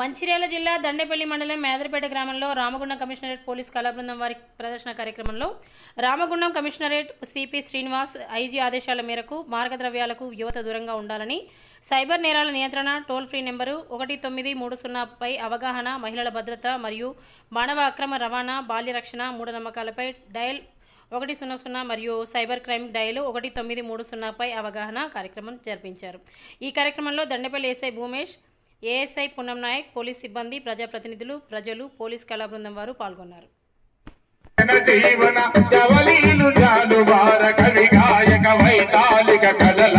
మంచిర్యాల జిల్లా దండేపల్లి మండలం మేదరపేట గ్రామంలో రామగుండం కమిషనరేట్ పోలీస్ కళాబృందం వారి ప్రదర్శన కార్యక్రమంలో Ramagundam commissionerate CP Srinivas IG ఆదేశాల మేరకు మార్గద్రవ్యాలకు యువత దూరంగా ఉండాలని సైబర్ నేరాల నియంత్రణ టోల్ ఫ్రీ నెంబరు ఒకటి తొమ్మిది మూడు సున్నాపై అవగాహన మహిళల భద్రత మరియు మానవ అక్రమ రవాణా బాల్య రక్షణ మూఢనమ్మకాలపై డయల్ ఒకటి సున్నా సున్నా మరియు సైబర్ క్రైమ్ డయల్ ఒకటి తొమ్మిది మూడు సున్నాపై అవగాహన కార్యక్రమం జరిపించారు. ఈ కార్యక్రమంలో Dandapalli SI Bhumesh ASI Punnam Nayak police సిబ్బంది ప్రజాప్రతినిధులు ప్రజలు పోలీస్ కళా బృందం వారు పాల్గొన్నారు. జీవన జవలీలు కవి గాయక వైతాళిక కలల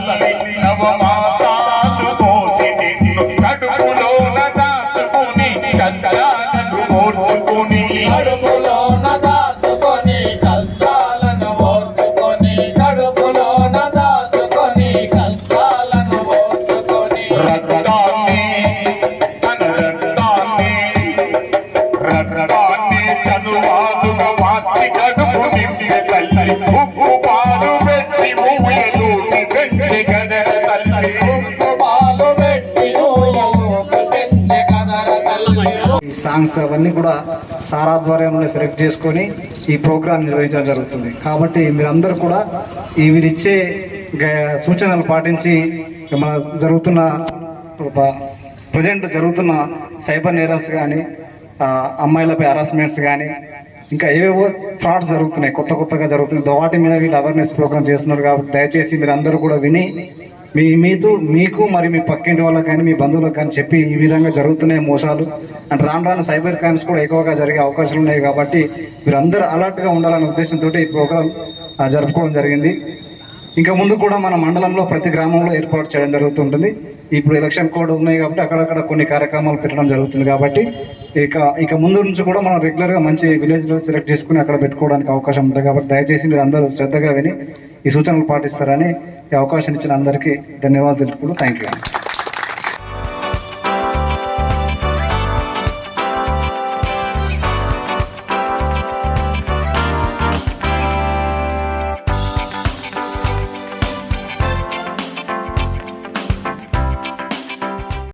సాంగ్స్ అవన్నీ కూడా సార్ ఆధ్వర్యంలో సెలెక్ట్ చేసుకొని ఈ ప్రోగ్రాం నిర్వహించడం జరుగుతుంది. కాబట్టి మీరందరూ కూడా ఈ వీరిచ్చే గ- సూచనలు పాటించి మన జరుగుతున్న ప్రజెంట్ జరుగుతున్న సైబర్ నేరస్ కానీ అమ్మాయిలపై హరాస్మెంట్స్ కానీ ఇంకా ఏవేవో ఫ్రాడ్స్ జరుగుతున్నాయి కొత్త కొత్తగా జరుగుతున్నాయి. వాటి మీద వీళ్ళు అవేర్నెస్ ప్రోగ్రామ్ చేస్తున్నారు కాబట్టి దయచేసి మీరు అందరూ కూడా విని మీ మీతో మీకు మరి మీ పక్కింటి వాళ్ళకి కానీ మీ బంధువులకు కానీ చెప్పి ఈ విధంగా జరుగుతున్నాయి మోసాలు అండ్ రాను రాను సైబర్ క్రైమ్స్ కూడా ఎక్కువగా జరిగే అవకాశాలు ఉన్నాయి కాబట్టి మీరందరూ అలర్ట్గా ఉండాలనే ఉద్దేశంతో ఈ ప్రోగ్రాం జరుపుకోవడం జరిగింది. ఇంకా ముందు కూడా మన మండలంలో ప్రతి గ్రామంలో ఏర్పాటు చేయడం జరుగుతుంటుంది. ఇప్పుడు ఎలక్షన్ కోడ్ ఉన్నాయి కాబట్టి అక్కడక్కడ కొన్ని కార్యక్రమాలు పెట్టడం జరుగుతుంది కాబట్టి ఇక ఇక ముందు నుంచి కూడా మనం రెగ్యులర్గా మంచి విలేజ్లో సెలెక్ట్ చేసుకుని అక్కడ పెట్టుకోవడానికి అవకాశం ఉంటుంది కాబట్టి దయచేసి మీరు అందరూ శ్రద్ధగా విని ఈ సూచనలు పాటిస్తారని ఈ అవకాశం ఇచ్చిన అందరికీ ధన్యవాదాలు తెలుపుకుంటూ థ్యాంక్ యూ